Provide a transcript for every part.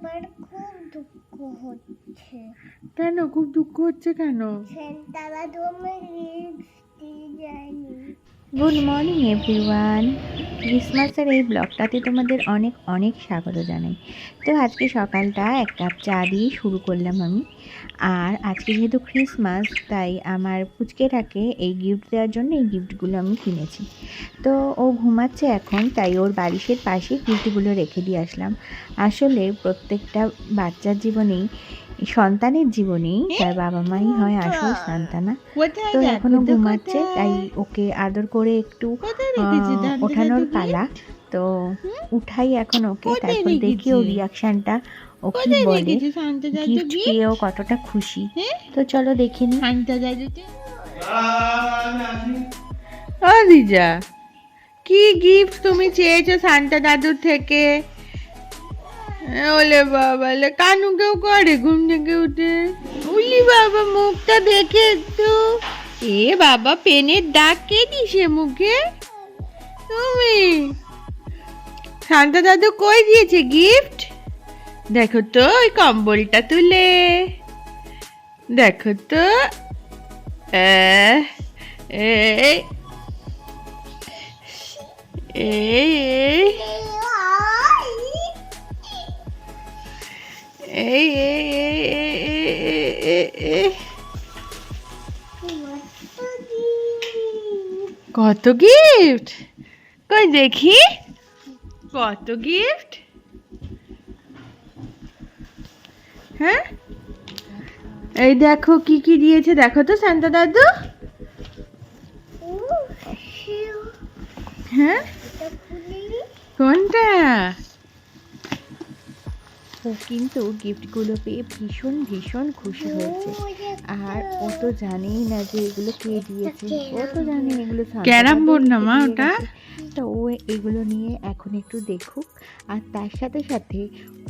আমার খুব দুঃখ হচ্ছে। কেন? খুব দুঃখ হচ্ছে কেন? সেন্টারা তো আমার দিয়ে যায়নি। গুড মর্নিং এভরিওয়ান ক্রিসমাসের এই ব্লগটাতে তোমাদের অনেক অনেক স্বাগত জানাই। তো আজকে সকালটা এক কাপ চা দিয়ে শুরু করলাম আমি। আর আজকে যেহেতু ক্রিসমাস, তাই আমার পুচকেটাকে এই গিফট দেওয়ার জন্য এই গিফটগুলো আমি কিনেছি। তো ও ঘুমাচ্ছে এখন, তাই ওর বালিশের পাশে গিফটগুলো রেখে দিয়ে আসলাম। আসলে প্রত্যেকটা বাচ্চার জীবনেই সন্তানের জীবনেই তার বাবা মাই হয় আসল সন্তানা। তো এখনও ঘুমাচ্ছে তাই ওকে আদর করে একটু ওঠানোর পালা। তো উঠাই এখন ওকে তারপর দেখি ওর রিয়াকশনটা ও কি বলে গিফট পেয়ে ও কতটা খুশি? তো চলো দেখে নি। শান্তা দাদুতে ও দিজা কি গিফট তুমি চেয়েছো সান্তা দাদুর থেকে? ওলে বাবা লে কানু কেউ করে ঘুম থেকে উঠে? উলি বাবা, মুখটা দেখে একটু। এ বাবা, পেনের দাগ কে দিছে মুখে? তুমি? শান্তা দাদু কই দিয়েছে গিফট দেখো তো, ওই কম্বলটা তুলে। দেখো তো। এই এই এই এই এই এই এই এই এই কত গিফট কই দেখি? কত গিফট হ্যাঁ? এই দেখো কি কি দিয়েছে দেখো তো শান্তা দাদু। হ্যাঁ? কোনটা? ও কিন্তু গিফটগুলো পেয়ে ভীষণ ভীষণ খুশি হয়েছে। আর ও তো জানেই না যে এগুলো কে দিয়েছে। ও তো জানে এগুলো ক্যারাম বোর্ড না মা ওটা? তো ও এগুলো নিয়ে এখন একটু দেখুক। আর তার সাথে সাথে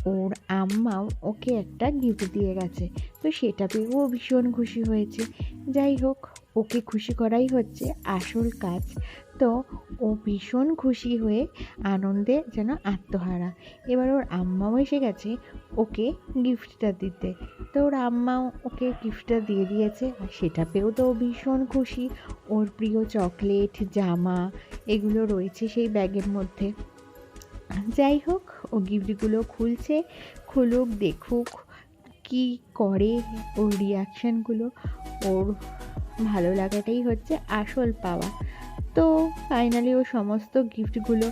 ওর আম্মাও ওকে একটা গিফট দিয়ে গেছে। তো সেটা পেয়েও ও ভীষণ খুশি হয়েছে। যাই হোক ওকে খুশি করাই হচ্ছে আসল কাজ। তো ও ভীষণ খুশি হয়ে আনন্দে যেন আত্মহারা। এবার ওর আম্মাও এসে গেছে ওকে গিফটটা দিতে। তো ওর আম্মাও ওকে গিফটটা দিয়ে দিয়েছে আর সেটা পেয়েও তো ও ভীষণ খুশি। ওর প্রিয় চকলেট, জামা এগুলো রয়েছে সেই ব্যাগের মধ্যে। যাই হোক, ও গিফটগুলো খুলছে, খুলুক, দেখুক কি করে ওর রিয়াকশানগুলো ওর ভালো লাগাটাই হচ্ছে আসল পাওয়া। তো ফাইনালি ও সমস্ত গিফটগুলো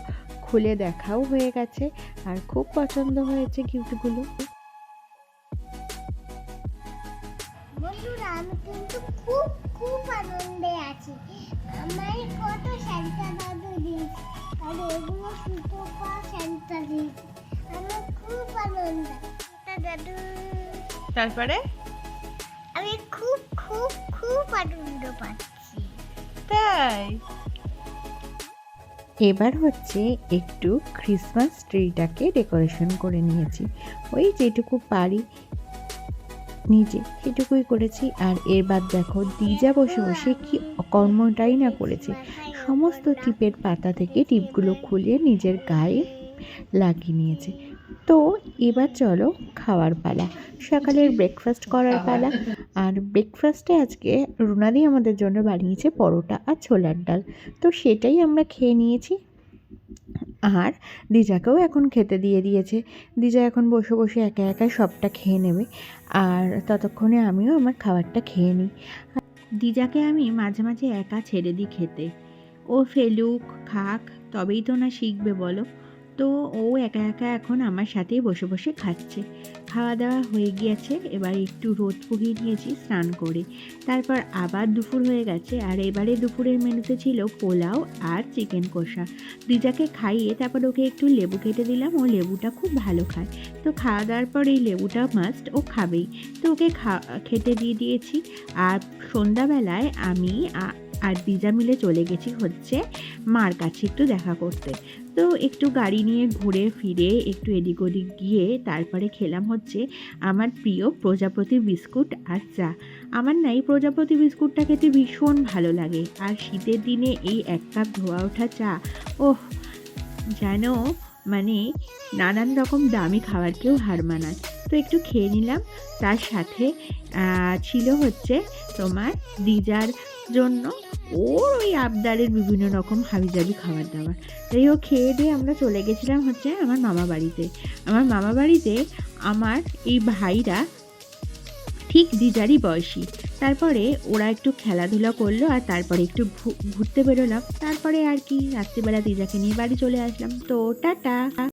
খুলে দেখাও হয়ে গেছে। আর খুব পছন্দ হয়েছে গিফটগুলো বন্ধুরা আমি কিন্তু খুব খুব আনন্দে আছি। আমার কত শান্তা দাদু দিয়েছে আর এগুলো সুতো পা শান্তা দিয়েছে। আমার খুব আনন্দ। দাদু। তারপরে? খুব খুব আনন্দ পাচ্ছি। তাই? এবার হচ্ছে একটু ক্রিসমাস ট্রিটাকে ডেকোরেশন করে নিয়েছি। ওই যেটুকু পারি নিজে, সেটুকুই করেছি। আর এবার দেখো দিজা বসে বসে কি কর্মটাই না করেছে। সমস্ত টিপের পাতা থেকে টিপগুলো খুলে নিজের গায়ে লাগিয়ে নিয়েছে। তো এবার চলো খাওয়ার পালা। সকালের ব্রেকফাস্ট করার পালা। আর ব্রেকফাস্টে আজকে রুনাদি আমাদের জন্য বানিয়েছে পরোটা আর ছোলার ডাল। তো সেটাই আমরা খেয়ে নিয়েছি। আর দিজাকেও এখন খেতে দিয়ে দিয়েছে। দিজা এখন বসে বসে একা একা সবটা খেয়ে নেবে। আর ততক্ষণে আমিও আমার খাবারটা খেয়ে নিই। দিজাকে আমি মাঝে মাঝে একা ছেড়ে দিই খেতে। ও ফেলুক, খাক, তবেই তো না শিখবে, বলো। তো ও একা একা এখন আমার সাথেই বসে বসে খাচ্ছে। খাওয়া দাওয়া হয়ে গিয়েছে, এবার একটু রোদ পুহিয়ে নিয়েছি, স্নান করে। তারপর আবার দুপুর হয়ে গেছে, আর এবারে দুপুরের মেনুতে ছিল পোলাও আর চিকেন কষা। দিজাকে খাইয়ে তারপর ওকে একটু লেবু কেটে দিলাম, ও লেবুটা খুব ভালো খায়। তো খাওয়া দাওয়ার পর এই লেবুটা মাস্ট ও খাবেই। তো ওকে খা, খেতে দিয়ে দিয়েছি, আর সন্ধ্যাবেলায় আমি আর দিজা মিলে চলে গেছি হচ্ছে মার কাছে একটু দেখা করতে। তো একটু গাড়ি নিয়ে ঘুরে ফিরে একটু এদিক ওদিক গিয়ে তারপরে খেলাম হচ্ছে আমার প্রিয় প্রজাপতি বিস্কুট আর চা। আমার নাই প্রজাপতি বিস্কুটটা খেতে ভীষণ ভালো লাগে। আর শীতের দিনে এই এক কাপ ধোয়া ওঠা চা, ওহ, যেন মানে নানান রকম দামি খাবারকেও হার মানায়। তো একটু খেয়ে নিলাম। তার সাথে ছিল হচ্ছে তোমার দিজার জন্য ওর ওই আবদারের বিভিন্ন রকম হাবিজাবি খাবার দাবার তাই ও খেয়ে দিয়ে আমরা চলে গেছিলাম হচ্ছে আমার মামা বাড়িতে। আমার মামা বাড়িতে আমার এই ভাইরা ঠিক দিজারই বয়সী। তারপরে ওরা একটু খেলাধুলা করল আর তারপরে একটু ঘুরতে বেরোলাম। তারপরে আর কি, রাত্রিবেলা দিজাকে নিয়ে বাড়ি চলে আসলাম। তো টাটা।